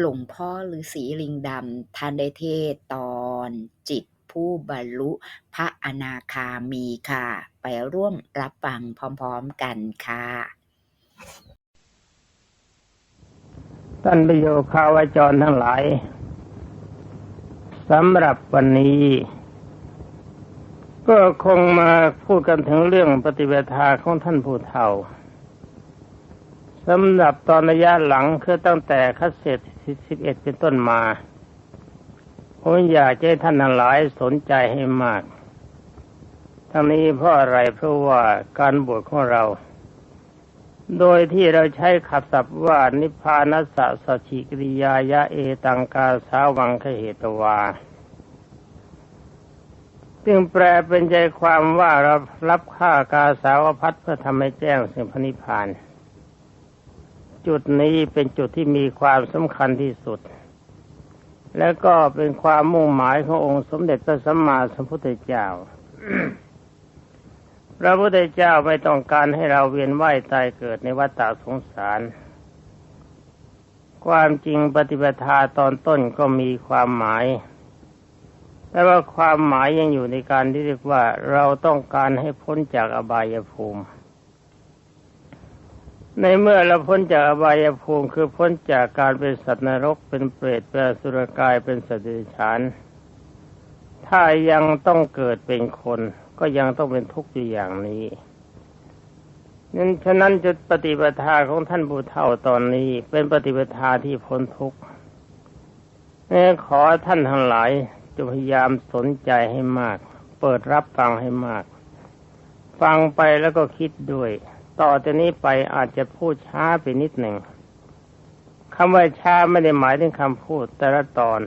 หลวงพ่อฤาษีลิงดำท่านได้เทศตอนจิตผู้บรรลุพระอนาคามีค่ะ ไปร่วมรับฟังพร้อมๆกันค่ะท่านประโยคาวจรทั้งหลายสำหรับวันนี้ ก็คงมาพูดกันถึงเรื่องปฏิบัติาของท่านผู้เฒ่าสำหรับตอนระยะหลังคือตั้งแต่คัดเศษ สิบเอ็ดเป็นต้นมาผมอยากให้ท่านทั้งหลายสนใจให้มาก ทั้งนี้เพราะอะไรเพราะว่าการบวชของเรา โดยที่เราใช้ขับศัพท์ว่านิพพานัสสะสชิกริยายะเอตังกาสาวังคเหตวาซึ่งแปลเป็นใจความว่าเรารับค่ากาสาวพัดเพื่อทำให้แจ้งสิ่งพระนิพพาน จุดนี้เป็นจุดที่มีความสำคัญที่สุด และก็เป็นความมุ่งหมายขององค์สมเด็จพระสัมมาสัมพุทธเจ้า พระพุทธเจ้าไม่ต้องการให้เราเวียนว่ายตายเกิดในวัฏฏะสงสาร ความจริงปฏิปทาตอนต้นก็มีความหมายแต่ว่าความหมายยังอยู่ในการที่เรียกว่าเราต้องการให้พ้นจากอบายภูมิ ในเมื่อเราพ้นจากอบายภูมิคือพ้นจากการเป็นสัตว์นรกเป็นเปรตเป็นสุรกายเป็นสัตว์เดรัจฉาน ถ้ายังต้องเกิดเป็นคน ก็ยังต้องเป็นทุกข์อยู่อย่างนี้นั้นฉะนั้นจุดปฏิปทาของท่านบูเท่าตอนนี้ เป็นปฏิปทาที่พ้นทุกข์นี่ขอท่านทั้งหลายจะพยายามสนใจให้มาก เปิดรับฟังให้มาก ฟังไปแล้วก็คิดด้วย ต่อจากนี้ไปอาจจะพูดช้าไปนิดหนึ่งคำว่าช้าไม่ได้หมายถึงคำพูดแต่ละตอน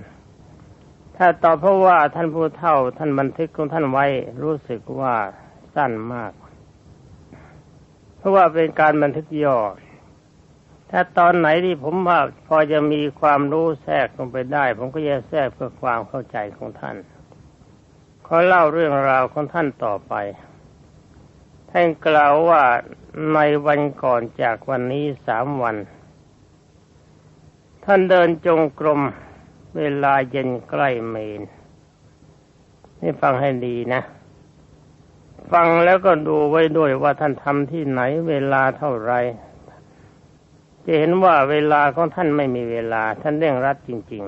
ถ้าตอบเพราะว่าท่านผู้เฒ่าท่านบันทึกของท่านไว้รู้สึกว่าสั้นมาก เพราะว่าเป็นการบันทึกย่อ ถ้าตอนไหนที่ผมว่าพอจะมีความรู้แทรกลงไปได้ ผมก็จะแทรกเพื่อความเข้าใจของท่านขอเล่าเรื่องราวของท่านต่อไป ท่านกล่าวว่าในวันก่อนจากวันนี้สามวัน ท่านเดินจงกรมเวลาเย็นใกล้เมนนี่ฟังให้ดีนะ ฟังแล้วก็ดูไว้ด้วยว่าท่านทำที่ไหนเวลาเท่าไรจะเห็นว่าเวลาของท่านไม่มีเวลา ท่านเร่งรัดจริง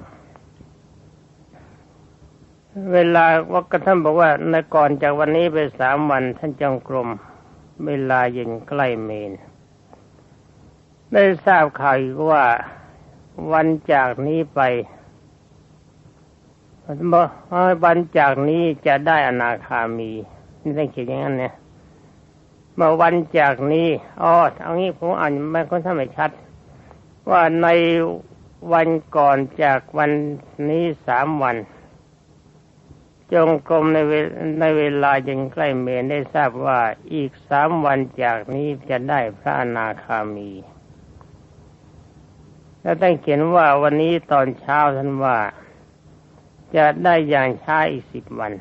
ๆ เวลาว่าก็ท่านบอกว่าในก่อนจากวันนี้ไปสามวันท่านจงกรม เวลาเย็นใกล้เมน ได้ทราบข่าวว่าวันจากนี้ไปวันจากนี้จะได้อนาคามี นี่ต้องเขียนอย่างนั้นเนี่ยเมื่อวันจากนี้อ๋อเอางี้ผมอ่านไม่ค่อนข้างไม่ชัด ว่าในวันก่อนจากวันนี้สามวัน จงกรมในเวในเวลายังใกล้เมนได้ทราบว่าอีกสามวันจากนี้จะได้พระอนาคามี แล้วต้องเขียนว่าวันนี้ตอนเช้าท่านว่า จะได้อย่างช้าอีกสิบวัน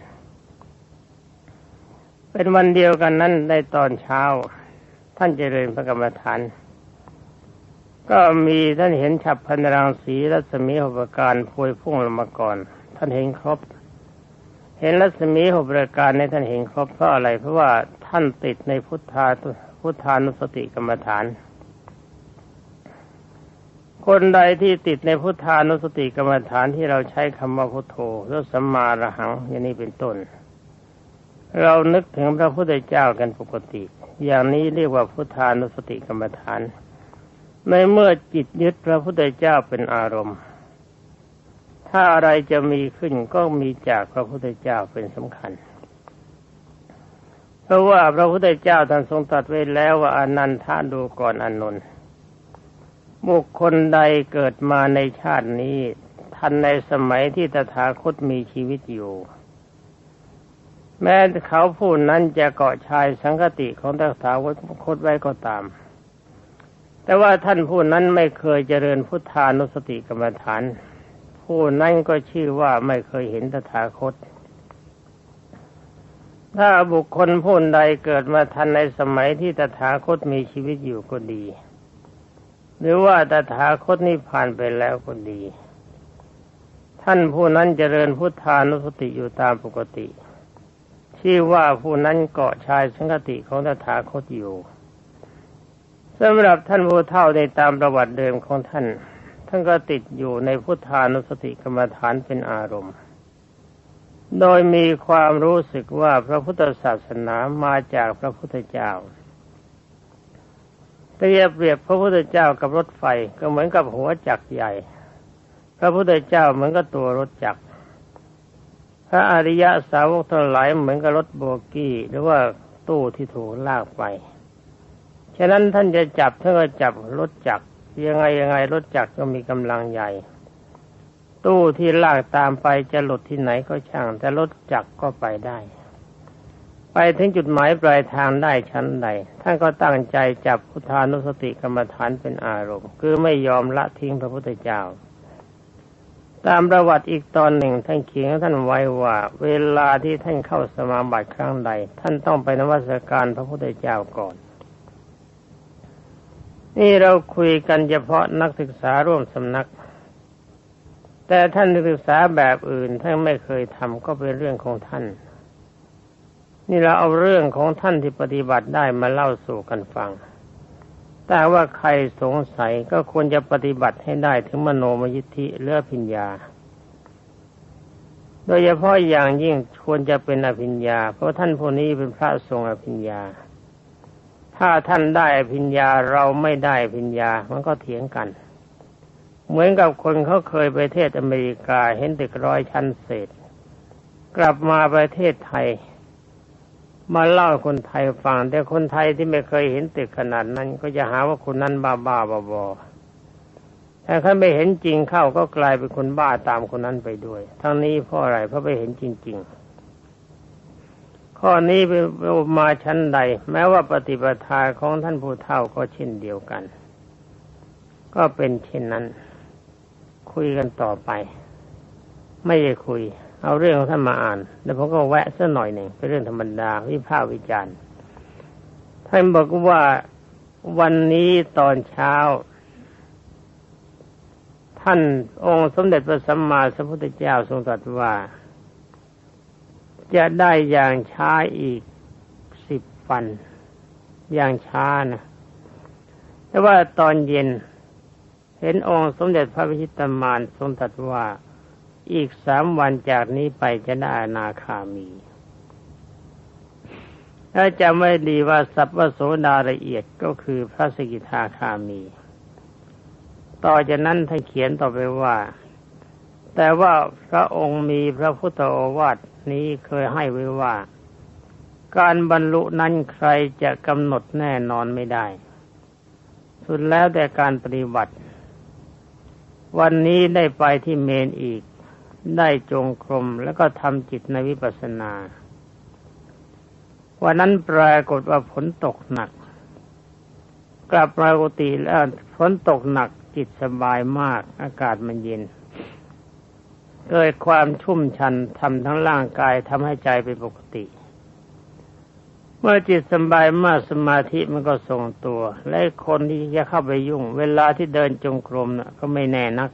เป็นวันเดียวกันนั้นได้ตอนเช้า ท่านเจริญพระกรรมฐาน ก็มีท่านเห็นฉับพันรังสีรัศมีหประการพวยพุ่งลงมาก่อน ท่านเห็นครบ เห็นรัศมีหประการในท่านเห็นครบเพราะอะไร เพราะว่าท่านติดในพุทธาพุทธานุสติกรรมฐาน คนใดที่ติดในพุทธานุสติกรรมฐานที่เราใช้คำว่าพุทโธแล้วสัมมาระหังอย่างนี้เป็นต้น เรานึกถึงพระพุทธเจ้ากันปกติ อย่างนี้เรียกว่าพุทธานุสติกรรมฐาน ในเมื่อจิตยึดพระพุทธเจ้าเป็นอารมณ์ ถ้าอะไรจะมีขึ้นก็มีจากพระพุทธเจ้าเป็นสำคัญ เพราะว่าพระพุทธเจ้าท่านทรงตรัสไว้แล้วว่าอนันทาดูก่อนอนนท์บุคคลใดเกิดมาในชาตินี้ ทันในสมัยที่ตถาคตมีชีวิตอยู่ แม้เขาผู้นั้นจะเกาะชายสังคติของตถาคตไว้ก็ตาม แต่ว่าท่านผู้นั้นไม่เคยเจริญพุทธานุสติกรรมฐาน ผู้นั้นก็ชื่อว่าไม่เคยเห็นตถาคต ถ้าบุคคลผู้ใดเกิดมาทันในสมัยที่ตถาคตมีชีวิตอยู่ก็ดี หรือว่าตถาคตนิพพานไปแล้วก็ดี ท่านผู้นั้นเจริญพุทธานุสติอยู่ตามปกติที่อว่าผู้นั้นเกาะชายสังคติของตถาคตอยู่สำหรับท่านผู้เท่าในตามประวัติเดิมของท่าน ท่านก็ติดอยู่ในพุทธานุสติกรรมฐานเป็นอารมณ์ โดยมีความรู้สึกว่าพระพุทธศาสนามาจากพระพุทธเจ้าเปรียบเปรียบพระพุทธเจ้ากับรถไฟก็เหมือนกับหัวจักรใหญ่ พระพุทธเจ้าเหมือนกับตัวรถจักร พระอริยะสาวกทั้งหลายเหมือนกับรถโบกี้ หรือว่าตู้ที่ถูกลากไป ฉะนั้นท่านจะจับท่านก็จับรถจักร ยังไงยังไงรถจักรก็มีกำลังใหญ่ ตู้ที่ลากตามไปจะหลุดที่ไหนก็ช่าง แต่รถจักรก็ไปได้ ไปถึงจุดหมายปลายทางได้ชั้นใดท่านก็ตั้งใจจับพุทธานุสติกรรมฐานเป็นอารมณ์ คือไม่ยอมละทิ้งพระพุทธเจ้า ตามประวัติอีกตอนหนึ่งท่านเขียนท่านไว้ว่า เวลาที่ท่านเข้าสมาบัติครั้งใด ท่านต้องไปนวัสการพระพุทธเจ้าก่อน นี่เราคุยกันเฉพาะนักศึกษาร่วมสำนัก แต่ท่านนักศึกษาแบบอื่นท่านไม่เคยทำก็เป็นเรื่องของท่าน นี่เราเอาเรื่องของท่านที่ปฏิบัติได้มาเล่าสู่กันฟัง แต่ว่าใครสงสัยก็ควรจะปฏิบัติให้ได้ถึงมโนมยิทธิเลือพิญญา โดยเฉพาะอย่างยิ่งควรจะเป็นอภิญญา เพราะท่านผู้นี้เป็นพระทรงอภิญญา ถ้าท่านได้อภิญญาเราไม่ได้อภิญญา มันก็เถียงกัน เหมือนกับคนเขาเคยไปเทศอเมริกาเห็นตึกร้อยชั้นเศษ กลับมาประเทศไทย มาเล่าคนไทยฟัง แต่คนไทยที่ไม่เคยเห็นตึกขนาดนั้น ก็จะหาว่าคนนั้นบ้าบ้าบอบอแต่ถ้าไม่เห็นจริงเข้าก็กลายเป็นคนบ้าตามคนนั้นไปด้วย ทั้งนี้เพราะอะไรเพราะไปเห็นจริง ๆ ข้อนี้เป็นมาชั้นใด แม้ว่าปฏิปทาของท่านผู้เฒ่าก็เช่นเดียวกัน ก็เป็นเช่นนั้น คุยกันต่อไป ไม่ได้คุย เอาเรื่องของท่านมาอ่าน แล้วผมก็แวะสักหน่อยหนึ่งเป็นเรื่องธรรมดาวิพากษ์วิจารณ์ท่านบอกว่าวันนี้ตอนเช้า ท่านองค์สมเด็จพระสัมมาสัมพุทธเจ้าทรงตรัสว่า จะได้อย่างช้าอีกสิบวัน อย่างช้านะแต่ว่าตอนเย็น เห็นองค์สมเด็จพระพิชิตมารทรงตรัสว่าอีกสามวันจากนี้ไปจะได้อนาคามี ถ้าจะไม่ดีว่าสัพพโสดาละเอียดก็คือพระสกิทาคามี ต่อจากนั้นท่านเขียนต่อไปว่า แต่ว่าพระองค์มีพระพุทธโอวาท นี้เคยให้ไว้ว่า การบรรลุนั้นใครจะกำหนดแน่นอนไม่ได้ สุดแล้วแต่การปฏิบัติ วันนี้ได้ไปที่เมนอีก ได้จงกรมแล้วก็ทำจิตในวิปัสสนา วันนั้นปรากฏว่าฝนตกหนัก กลับปรากติแล้วฝนตกหนักจิตสบายมากอากาศมันเย็น เกิดความชุ่มชันทำทั้งร่างกายทำให้ใจเป็นปกติ เมื่อจิตสบายมากสมาธิมันก็ทรงตัว และคนที่จะเข้าไปยุ่ง เวลาที่เดินจงกรมนะก็ไม่แน่นัก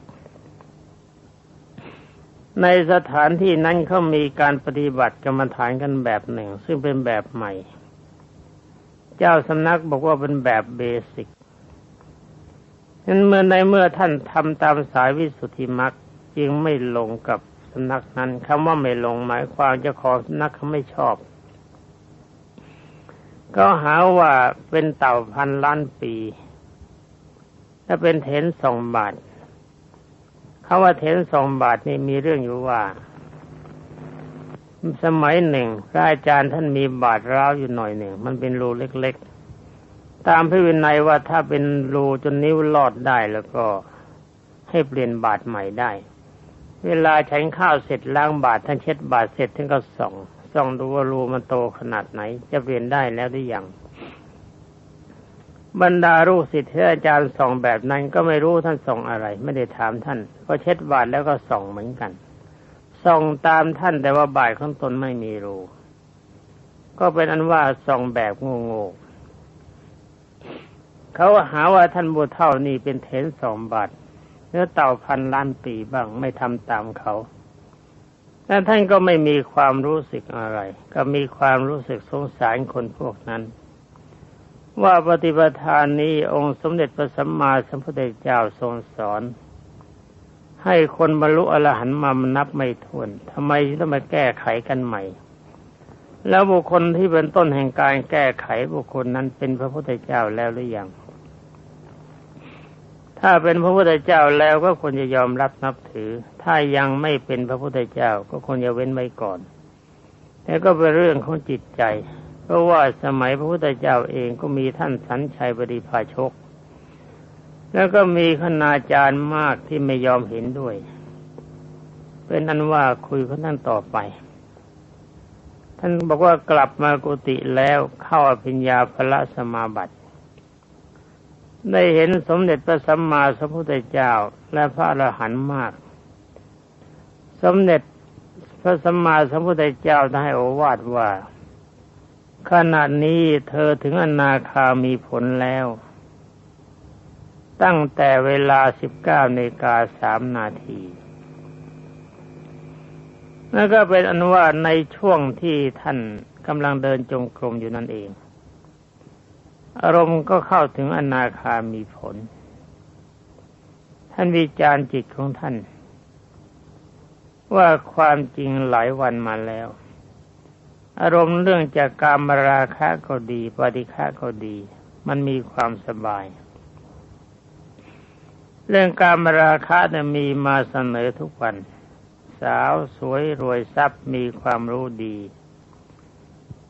ในสถานที่นั้นเขามีการปฏิบัติกรรมฐานกันแบบหนึ่ง ซึ่งเป็นแบบใหม่ เจ้าสำนักบอกว่าเป็นแบบเบสิกนั้นเมื่อในเมื่อท่านทำตามสายวิสุทธิมรรค จึงไม่ลงกับสำนักนั้นคำว่าไม่ลงหมายความจะขอสำนักเขาไม่ชอบ ก็หาว่าเป็นเต่าพันล้านปีถ้าเป็นเถนสองบาทคำว่าเถนสองบาทนี่มีเรื่องอยู่ว่า สมัยหนึ่งพระอาจารย์ท่านมีบาทร้าวอยู่หน่อยหนึ่ง มันเป็นรูเล็กๆ ตามพระวินัยว่าถ้าเป็นรูจนนิ้วลอดได้แล้วก็ให้เปลี่ยนบาทใหม่ได้ เวลาฉันข้าวเสร็จล้างบาทท่านเช็ดบาทเสร็จท่านก็ส่องส่องดูว่ารูมันโตขนาดไหน จะเปลี่ยนได้แล้วหรือยังบรรดาลูกศิษย์ที่อาจารย์ส่องแบบนั้นก็ไม่รู้ท่านส่องอะไร ไม่ได้ถามท่านก็เช็ดบาทแล้วก็ส่องเหมือนกันส่องตามท่านแต่ว่าบาทของตนไม่มีรูก็เป็นอันว่าส่องแบบโง่ๆเขาหาว่าท่านบุเท่านี่เป็นเถนสองบาท เนื้อเต่าพันล้านปีบ้างไม่ทำตามเขาแต่ท่านก็ไม่มีความรู้สึกอะไร ก็มีความรู้สึกสงสารคนพวกนั้น ว่าปฏิปทานนี้องค์สมเด็จพระสัมมาสัมพุทธเจ้าทรงสอน ให้คนบรรลุอรหันต์มานับไม่ถ้วนทำไมต้องมาแก้ไขกันใหม่ แล้วบุคคลที่เป็นต้นแห่งการแก้ไขบุคคลนั้นเป็นพระพุทธเจ้าแล้วหรือยัง ถ้าเป็นพระพุทธเจ้าแล้วก็ควรจะยอมรับนับถือ ถ้ายังไม่เป็นพระพุทธเจ้าก็ควรจะเว้นไว้ก่อนแต่ก็เป็นเรื่องของจิตใจ เพราะว่าสมัยพระพุทธเจ้าเองก็มีท่านสันชัยบดีภาชก แล้วก็มีคณาจารย์มากที่ไม่ยอมเห็นด้วย เป็นอันว่าคุยกับท่านต่อไป ท่านบอกว่ากลับมากุฏิแล้วเข้าอภิญญาภละสมาบัติ ได้เห็นสมเด็จพระสัมมาสัมพุทธเจ้า และพระอรหันต์มาก สมเด็จพระสัมมาสัมพุทธเจ้าได้โอวาทว่า ขณะนี้เธอถึงอนาคามีผลแล้ว ตั้งแต่เวลาสิบเก้านาฬิกาสามนาทีนั่นก็เป็นอันว่าในช่วงที่ท่านกำลังเดินจงกรมอยู่นั่นเอง อารมณ์ก็เข้าถึงอนาคามีผล ท่านวิจารณ์จิตของท่าน ว่าความจริงหลายวันมาแล้ว อารมณ์เรื่องจากการมราคะก็ดีปฏิฆะก็ดี มันมีความสบาย เรื่องการมราคะเนี่ยมีมาเสนอทุกวัน สาวสวยรวยทรัพย์มีความรู้ดี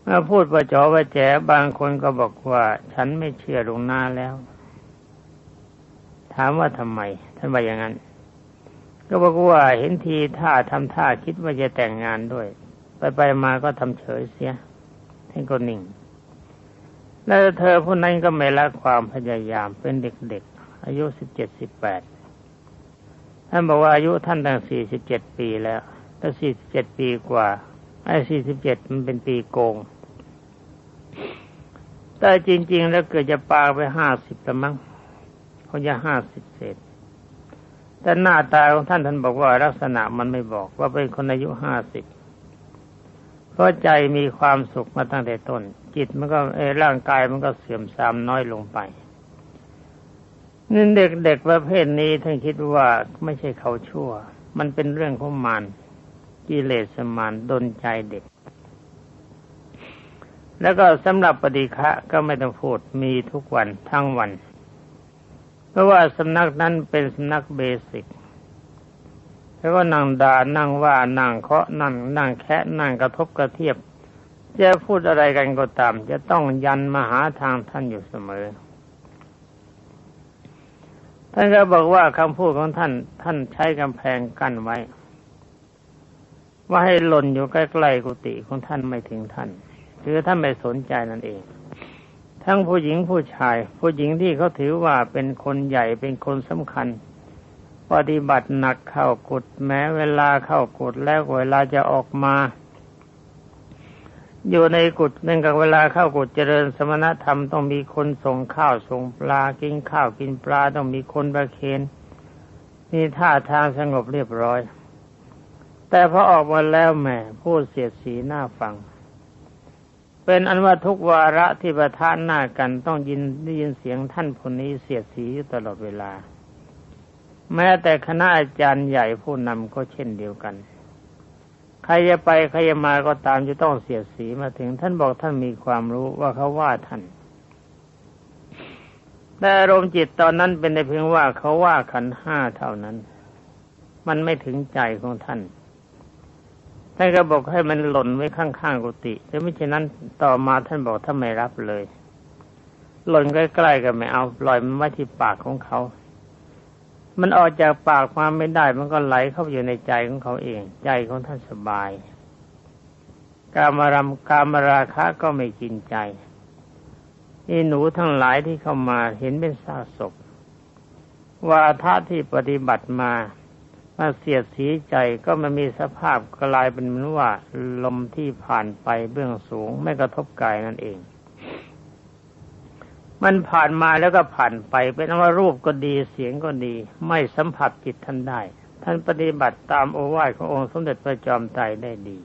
เมื่อพูดประจอประแจบางคนก็บอกว่า ฉันไม่เชื่อหลวงนาแล้ว ถามว่าทำไม ท่านว่าอย่างนั้น ก็บอกว่าเห็นทีท่าทำท่าคิดว่าจะแต่งงานด้วย ไปไปมาก็ทำเฉยเสียท่านก็นิ่ง แล้วเธอผู้นั้นก็ไม่ละความพยายามเป็นเด็กๆ อายุสิบเจ็ดสิบแปดท่านบอกว่าอายุท่านตั้งสี่สิบเจ็ดปีแล้วตั้งสี่สิบเจ็ดปีกว่า ไอ้สี่สิบเจ็ดมันเป็นปีโกง แต่จริง ๆ แล้วเกิดจะปาไปห้าสิบละมั้งเขาจะห้าสิบเศษ แต่หน้าตาของท่านท่านบอกว่าลักษณะมันไม่บอกว่าเป็นคนอายุห้าสิบเพราะใจมีความสุขมาตั้งแต่ต้น จิตมันก็เอร่างกายมันก็เสื่อมทรามน้อยลงไปนี่เด็กๆประเภทนี้ท่านคิดว่าไม่ใช่เขาชั่ว มันเป็นเรื่องของมาร กิเลสมารดนใจเด็ก แล้วก็สำหรับปฏิฆะก็ไม่ต้องพูดมีทุกวันทั้งวัน เพราะว่าสำนักนั้นเป็นสำนักเบสิกแล้วก็นั่งด่านั่งว่านั่งเคาะนั่งนั่งแคะนั่งกระทบกระเทียบ จะพูดอะไรกันก็ตาม จะต้องยันมาหาทางท่านอยู่เสมอ ท่านก็บอกว่าคำพูดของท่าน ท่านใช้กำแพงกั้นไว้ ว่าให้หล่นอยู่ใกล้ๆกุฏิของท่านไม่ถึงท่านคือท่านไม่สนใจนั่นเอง ทั้งผู้หญิงผู้ชาย ผู้หญิงที่เขาถือว่าเป็นคนใหญ่เป็นคนสำคัญ ปฏิบัติหนักเข้ากุดแม้เวลาเข้ากุดแล้วเวลาจะออกมา อยู่ในกุฏนั่นกับเวลาเข้ากุฏเจริญสมณธรรมต้องมีคนส่งข้าวส่งปลากินข้าวกินปลาต้องมีคนประเคนมีท่าทางสงบเรียบร้อย แต่พอออกมาแล้วแหมพูดเสียดสีหน้าฟัง เป็นอันว่าทุกวาระที่ประทานหน้ากันต้องยินได้ยินเสียงท่านคนนี้เสียดสีอยู่ตลอดเวลา แม้แต่คณะอาจารย์ใหญ่ผู้นำก็เช่นเดียวกัน ใครจะไปใครจะมาก็ตามจะต้องเสียดสีมาถึงท่านบอกท่านมีความรู้ว่าเขาว่าท่านแต่อารมณ์จิตตอนนั้นเป็นในเพียงว่าเขาว่าขันห้าเท่านั้น มันไม่ถึงใจของท่าน ท่านก็บอกให้มันหล่นไว้ข้างๆกุฏิแต่ไม่เช่นนั้นต่อมาท่านบอกท่าไม่รับเลย หล่นใกล้ๆกันไม่เอาปล่อยมันไว้ที่ปากของเขา มันออกจากปากมาไม่ได้ มันก็ไหลเข้าอยู่ในใจของเขาเอง ใจของท่านสบาย กามารำกามราคะก็ไม่กินใจนี่หนูทั้งหลายที่เข้ามาเห็นเป็นซากศพวาทะที่ปฏิบัติมา มาเสียดสีใจก็มันมีสภาพกลายเป็นเหมือนว่า ลมที่ผ่านไปเบื้องสูง ไม่กระทบกายนั่นเอง มันผ่านมาแล้วก็ผ่านไปเป็นว่ารูปก็ดีเสียงก็ดี ไม่สัมผัสจิตท่านได้ ท่านปฏิบัติตามโอวาทขององค์สมเด็จพระจอมไตรได้ดี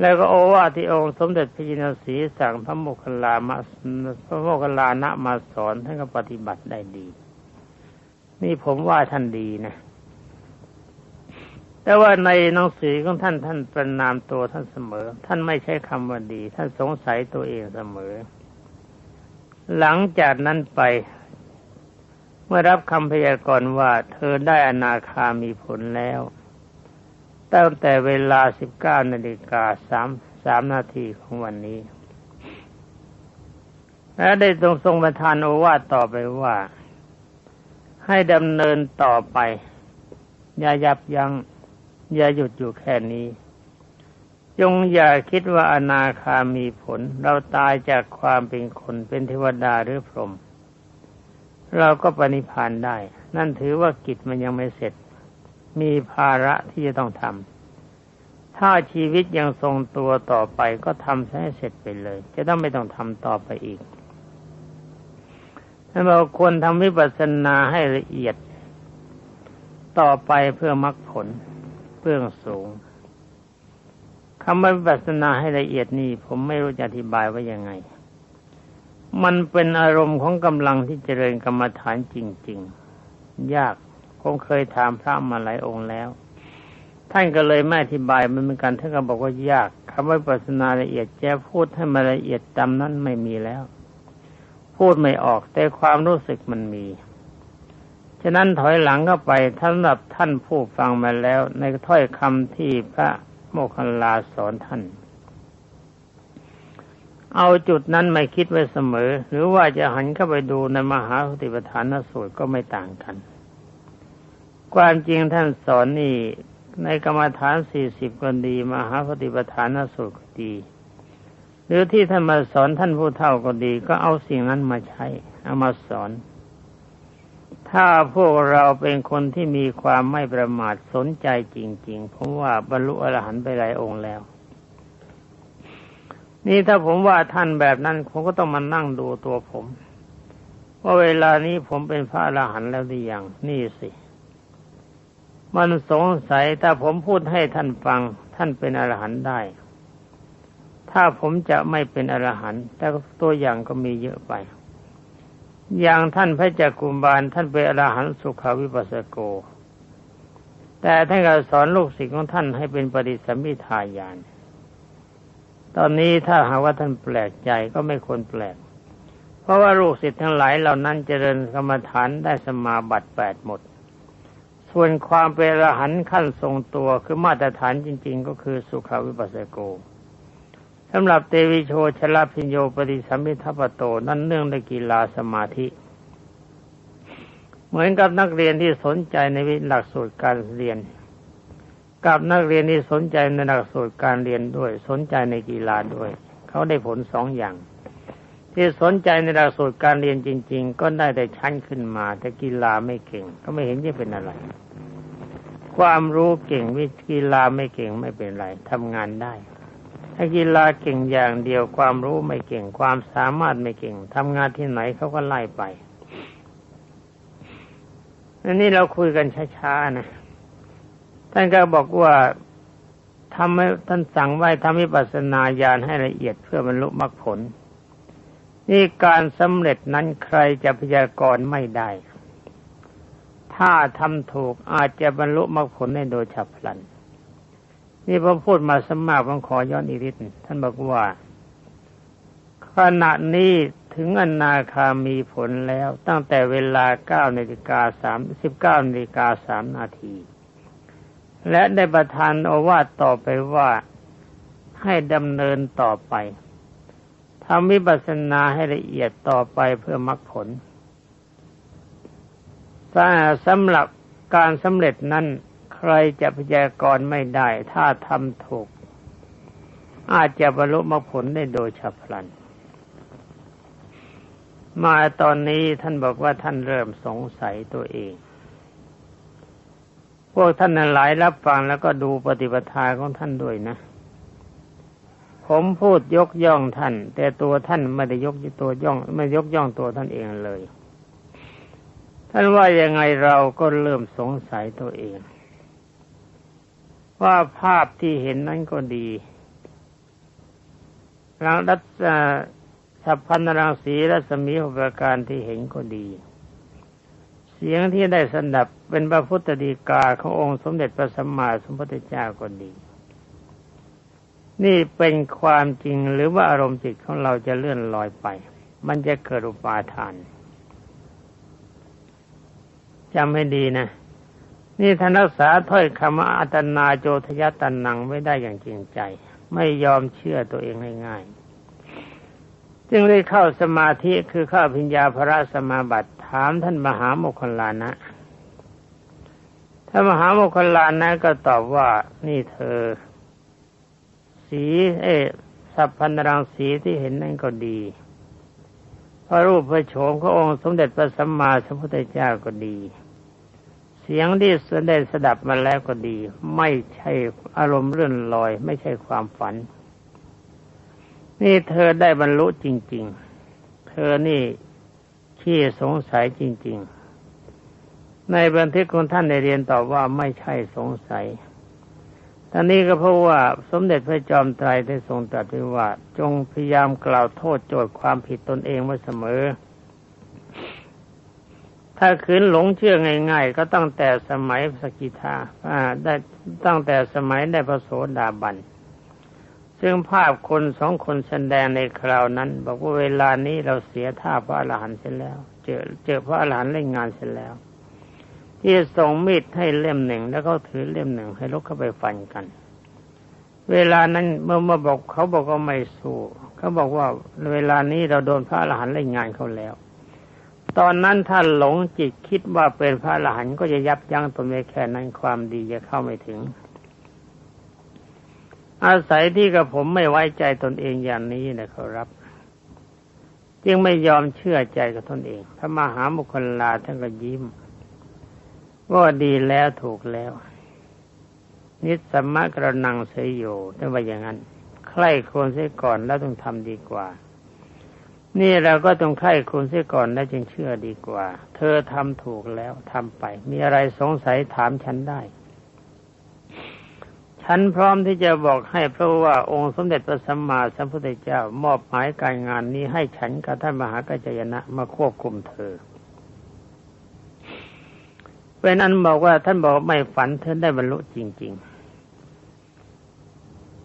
แล้วก็โอวาทที่องค์สมเด็จพระจินสีสั่งพระโมคคัลลามาพระโมคคัลลานะมาสอนท่านก็ปฏิบัติได้ดี นี่ผมว่าท่านดีนะ แต่ว่าในหนังสือของท่านท่านประนามตัวท่านเสมอ ท่านไม่ใช้คำว่าดี ท่านสงสัยตัวเองเสมอ หลังจากนั้นไปเมื่อรับคำพยากรณ์ว่าเธอได้อนาคามีผลแล้วตั้งแต่เวลาสิบเก้านาฬิกาสามสามนาทีของวันนี้ และได้ทรงทรงประทานโอวาทต่อไปว่า ให้ดำเนินต่อไป อย่ายับยัง้ง อย่าหยุดอยู่แค่นี้ จงอย่าคิดว่าอนาคามีผล เราตายจากความเป็นคนเป็นเทวดาหรือพรหมเราก็ปณิพานได้ นั่นถือว่ากิจมันยังไม่เสร็จ มีภาระที่จะต้องทำถ้าชีวิตยังทรงตัวต่อไปก็ทำให้เสร็จไปเลย จะต้องไม่ต้องทำต่อไปอีกเราควรทำวิปัสสนาให้ละเอียด ต่อไปเพื่อมรรคผล เบื้องสูงคำว่าวิปัสสนาให้ละเอียดนี่ผมไม่รู้จะอธิบายว่ายังไง มันเป็นอารมณ์ของกำลังที่เจริญกรรมฐานจริง ๆ ยากผมเคยถามพระมาหลายองค์แล้ว ท่านก็เลยไม่อธิบายมันเหมือนกันท่านก็บอกว่ายากคำว่าวิปัสสนาละเอียดแจะพูดให้มาละเอียดตามนั้นไม่มีแล้ว พูดไม่ออกแต่ความรู้สึกมันมี ฉะนั้นถอยหลังเข้าไปสำหรับท่านผู้ฟังมาแล้ว ในถ้อยคำที่พระโมคคัลลาสอนท่าน เอาจุดนั้นไม่คิดไว้เสมอ หรือว่าจะหันเข้าไปดูในมหาสติปัฏฐานสูตรก็ไม่ต่างกัน ความจริงท่านสอนนี่ในกรรมฐานสี่สิบก็ดีมหาสติปัฏฐานสูตรก็ดี หรือที่ท่านมาสอนท่านผู้เฒ่าก็ดี ก็เอาสิ่งนั้นมาใช้ เอามาสอน ถ้าพวกเราเป็นคนที่มีความไม่ประมาทสนใจจริง ๆ ผมว่าบรรลุอรหันต์ไปหลายองค์แล้ว นี่ถ้าผมว่าท่านแบบนั้น ผมก็ต้องมานั่งดูตัวผมว่าเวลานี้ผมเป็นพระอรหันต์แล้วหรือยังนี่สิ มันสงสัยถ้าผมพูดให้ท่านฟัง ท่านเป็นอรหันต์ได้ ถ้าผมจะไม่เป็นอรหันต์แต่ตัวอย่างก็มีเยอะไป อย่างท่านพระจักกุมบาลท่านเป็นอรหันต์สุขาวิปัสสโก แต่ท่านก็สอนลูกศิษย์ของท่านให้เป็นปฏิสัมพิทายาน ตอนนี้ถ้าหากว่าท่านแปลกใจก็ไม่ควรแปลก เพราะว่าลูกศิษย์ทั้งหลายเหล่านั้นเจริญกรรมฐานได้สมาบัติแปดหมด ส่วนความเป็นอรหันต์ขั้นทรงตัวคือมาตรฐานจริง ๆ ก็คือสุขาวิปัสสโก สำหรับเตวิโชชลพิญโยปฏิสัมพิทัปโต นั่นเนื่องในกีฬาสมาธิ เหมือนกับนักเรียนที่สนใจในวิหลักสูตรการเรียน กับนักเรียนที่สนใจในหลักสูตรการเรียนด้วย สนใจในกีฬาด้วย เขาได้ผลสองอย่าง ที่สนใจในหลักสูตรการเรียนจริง ๆ ก็ได้แต่ชั้นขึ้นมา แต่กีฬาไม่เก่ง ก็ไม่เห็นจะเป็นอะไร ความรู้เก่งวิกีฬาไม่เก่งไม่เป็นไรทำงานได้ ถ้กีฬาเก่งอย่างเดียวความรู้ไม่เก่งความสามารถไม่เก่งทำงานที่ไหนเขาก็ไล่ไปอันนี้เราคุยกันช้าๆนะท่านก็บอกว่าทำให้ท่านสั่งไว้ทำวิปัสนาญาณให้ละเอียดเพื่อบรรลุมรรคผล นี่การสำเร็จนั้นใครจะพยากรณ์ไม่ได้ ถ้าทำถูกอาจจะบรรลุมรรคผลได้โดยฉับพลัน นี่พอพูดมาสมากผมขอย้อนอีกนิดท่านบอกว่าขณะนี้ถึงอนาคามีผลแล้วตั้งแต่เวลาเก้านาฬิกาสามสิบเก้านาฬิกาสามนาที และได้ประทานโอวาทต่อไปว่าให้ดำเนินต่อไปทำวิปัสสนาให้ละเอียดต่อไปเพื่อมรรคผลสำหรับการสำเร็จนั้น ใครจะพยากรณ์ไม่ได้ ถ้าทำถูก อาจจะบรรลุมรรคผลได้โดยฉับพลัน มาตอนนี้ท่านบอกว่าท่านเริ่มสงสัยตัวเอง พวกท่านหลายรับฟังแล้วก็ดูปฏิปทาของท่านด้วยนะ ผมพูดยกย่องท่าน แต่ตัวท่านไม่ได้ยกตัวย่อง ไม่ยกย่องตัวท่านเองเลยท่านว่ายังไงเราก็เริ่มสงสัยตัวเอง ว่าภาพที่เห็นนั้นก็ดีรังรัศสัพพันรังสีรัศมีหกประการที่เห็นก็ดี เสียงที่ได้สนับเป็นพระพุทธดีกาขององค์สมเด็จพระสัมมาสัมพุทธเจ้าก็ดี นี่เป็นความจริงหรือว่าอารมณ์จิตของเราจะเลื่อนลอยไป มันจะเกิดอุปาทานจำให้ดีนะ นี่ท่านรักษาถ้อยคำอัตนาโจทยตันนังไม่ได้อย่างจริงใจ ไม่ยอมเชื่อตัวเองง่ายๆจึงได้เข้าสมาธิคือเข้าพิญญาพระสมาบัติถามท่านมหาโมคคลานะท่านมหาโมคคลานะก็ตอบว่านี่เธอ สีเอสัพพันรังสีที่เห็นนั่นก็ดี พระรูปพระโฉมขององค์สมเด็จพระสัมมาสัมพุทธเจ้าก็ดี สียงที่สได้สดับมาแล้วก็ดี ไม่ใช่อารมณ์เลื่อนลอย ไม่ใช่ความฝัน นี่เธอได้บรรลุจริง ๆ เธอนี่ขี้สงสัยจริง ๆ ในบันทึกของท่านได้เรียนตอบว่าไม่ใช่สงสัยตอนนี้ก็เพราะว่าสมเด็จพระจอมไตรได้ทรงตรัสไว้ว่า จงพยายามกล่าวโทษโจทย์ความผิดตนเองไว้เสมอ ถ้าขืนหลงเชื่อง่าย ๆ ก็ตั้งแต่สมัยสกิทาได้ตั้งแต่สมัยได้พระโสดาบันซึ่งภาพคนสองคนแสดงในคราวนั้น บอกว่าเวลานี้เราเสียท่าพระอรหันต์เสร็จแล้ว เจอเจอพระอรหันต์เล่นงานเสร็จแล้ว ที่ส่งมีดให้เล่มหนึ่งแล้วก็ถือเล่มหนึ่งให้ลุกเข้าไปฟันกัน เวลานั้นเมื่อมาบอกเขาบอกว่าไม่สู้เขาบอกว่าเวลานี้เราโดนพระอรหันต์เล่นงานเขาแล้ว ตอนนั้นถ้านหลงจิตคิดว่าเป็นพระอรหันก็จะยับยั้งตนไว้แค่นั้นความดีจะเข้าไม่ถึง อาศัยที่กับผมไม่ไว้ใจตนเองอย่างนี้นะครับ จึงไม่ยอมเชื่อใจกับตนเองพระมหามุคลาท่านก็ยิ้มว่าดีแล้วถูกแล้ว นิสมะกระนังเสยโยท่านว่าอย่างนั้น ใคร่ควรเสียก่อนแล้วต้องทำดีกว่า นี่เราก็ต้องไข้คุณเสียก่อนแล้วจึงเชื่อดีกว่า เธอทำถูกแล้วทำไป มีอะไรสงสัยถามฉันได้ ฉันพร้อมที่จะบอกให้เพราะว่าองค์สมเด็จพระสัมมาสัมพุทธเจ้ามอบหมายการงานนี้ให้ฉันกับท่านมหากัจยนะมาควบคุมเธอเป็นอันบอกว่าท่านบอกไม่ฝันเธอได้บรรลุจริง ๆ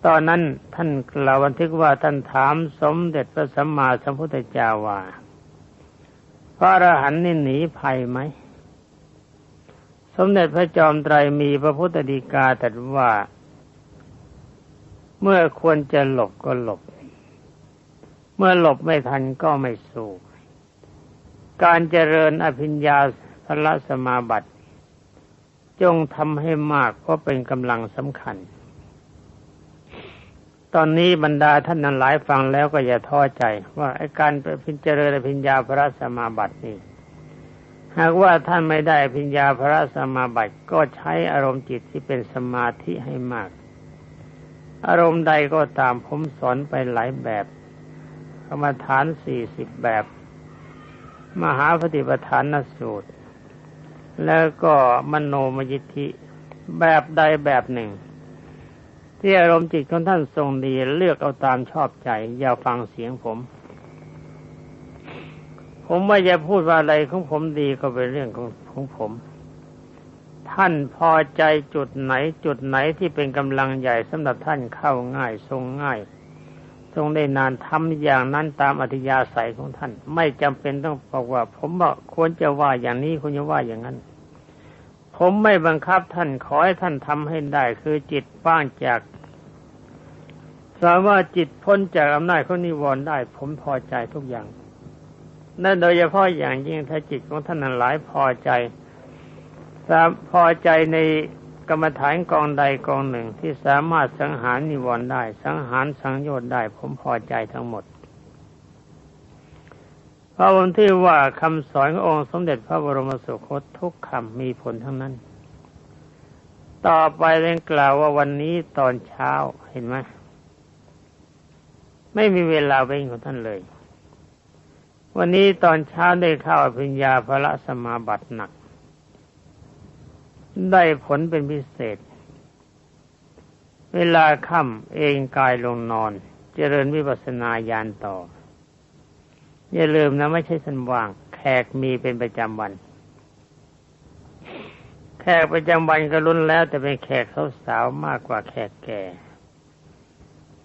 ตอนนั้นท่านกล่าวบันทึกว่าท่านถามสมเด็จพระสัมมาสัมพุทธเจ้าว่าพระอรหันต์นี่หนีภัยไหม สมเด็จพระจอมไตรมีพระพุทธดีกาตรัสว่า เมื่อควรจะหลบก็หลบ เมื่อหลบไม่ทันก็ไม่สู้ การเจริญอภิญญาพละสมาบัติ จงทำให้มากเพราะเป็นกำลังสำคัญ ตอนนี้บรรดาท่านนั้นหลายฟังแล้วก็อย่าท้อใจ ว่าไอ้การพิจารณาพิญญาพระสมาบัตินี่หากว่าท่านไม่ได้พิญญาพระสมาบัติก็ใช้อารมณ์จิตที่เป็นสมาธิให้มาก อารมณ์ใดก็ตามผมสอนไปหลายแบบกรรมฐานสี่สิบแบบ มหาปฏิปทานนสูตร แล้วก็มโนมยิทธิแบบใดแบบหนึ่ง ที่อารมณ์จิตของท่านทรงดีเลือกเอาตามชอบใจ อย่าฟังเสียงผม ผมว่าจะพูดว่าอะไรของผมดีก็เป็นเรื่องของของผม ท่านพอใจจุดไหน จุดไหนที่เป็นกำลังใหญ่สำหรับท่านเข้าง่าย ทรงง่าย ทรงได้นานทำอย่างนั้นตามอัธยาศัยของท่าน ไม่จำเป็นต้องบอกว่า ผมบอกควรจะว่าอย่างนี้ควรจะว่าอย่างนั้น ผมไม่บังคับท่านขอให้ท่านทำให้ได้ คือจิตป้างจาก สามารถจิตพ้นจากอำนาจของนิวรณ์ได้ ผมพอใจทุกอย่างนั่นโดยเฉพาะอย่างยิ่งถ้าจิตของท่านหลายพอใจสามพอใจในกรรมฐานกองใดกองหนึ่งที่สามารถสังหารนิวรณ์ได้ สังหารสังโยชน์ได้ ผมพอใจทั้งหมด พระวันที่ว่าคำสอนขององค์สมเด็จพระบรมสุคตทุกคำมีผลทั้งนั้น ต่อไปเร่งกล่าวว่าวันนี้ตอนเช้าเห็นไหมไม่มีเวลาเว้นของท่านเลย วันนี้ตอนเช้าได้เข้าอภิญญาพระสมาบัติหนัก ได้ผลเป็นพิเศษ เวลาค่ำเองกายลงนอน เจริญวิปัสสนาญาณต่อ อย่าลืมนะไม่ใช่สันว่าง แขกมีเป็นประจำวัน แขกประจำวันก็รุนแล้ว แต่เป็นแขกสาวๆมากกว่าแขกแก่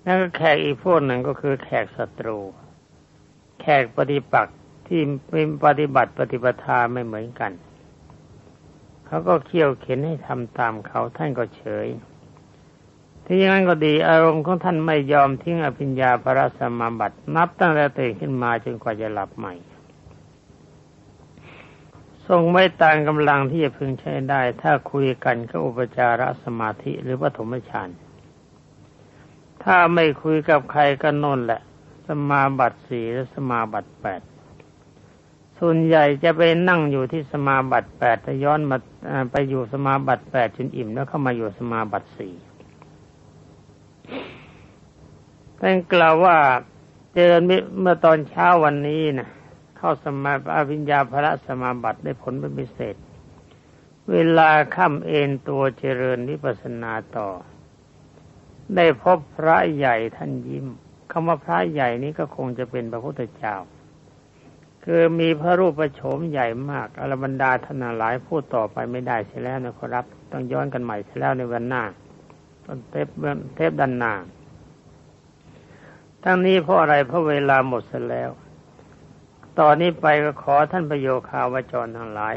นั่นก็แขกอีกพวกหนึ่งก็คือแขกศัตรู แขกปฏิปักษ์ที่เป็นปฏิบัติปฏิปทาไม่เหมือนกัน เขาก็เขี่ยวเข็นให้ทำตามเขาท่านก็เฉย ที่อย่างนั้นก็ดีอารมณ์ของท่านไม่ยอมทิ้งอภิญญาพระสมาบัติ นับตั้งแต่ตื่นขึ้นมาจนกว่าจะหลับใหม่ ทรงไม่ตามกำลังที่จะพึงใช้ได้ ถ้าคุยกันก็อุปจารสมาธิหรือปฐมฌานถ้าไม่คุยกับใครก็นนแหละ สมาบัติสี่และสมาบัติแปดส่วนใหญ่จะไปนั่งอยู่ที่สมาบัติแปดย้อนมาไปอยู่สมาบัติแปดจนอิ่มแล้วเข้ามาอยู่สมาบัติสี่ ท่านกล่าวว่าเจริญเมื่อตอนเช้าวันนี้นะเข้าสมาอภิญญาพระสมาบัติได้ผลเป็นพิเศษ เวลาค่ำเอนตัวเจริญวิปัสนาต่อ ได้พบพระใหญ่ท่านยิ้มคำว่าพระใหญ่นี้ก็คงจะเป็นพระพุทธเจ้า คือมีพระรูปประโฉมใหญ่มากอรบรรดาท่านหลายพูดต่อไปไม่ได้เสียแล้วนะครับ ต้องย้อนกันใหม่เสียแล้วในวันหน้า เทปเทปดันนาทั้งนี้เพราะอะไรเพราะเวลาหมดเสียแล้ว ตอนนี้ไปก็ขอท่านประโยคาวจรทั้งหลาย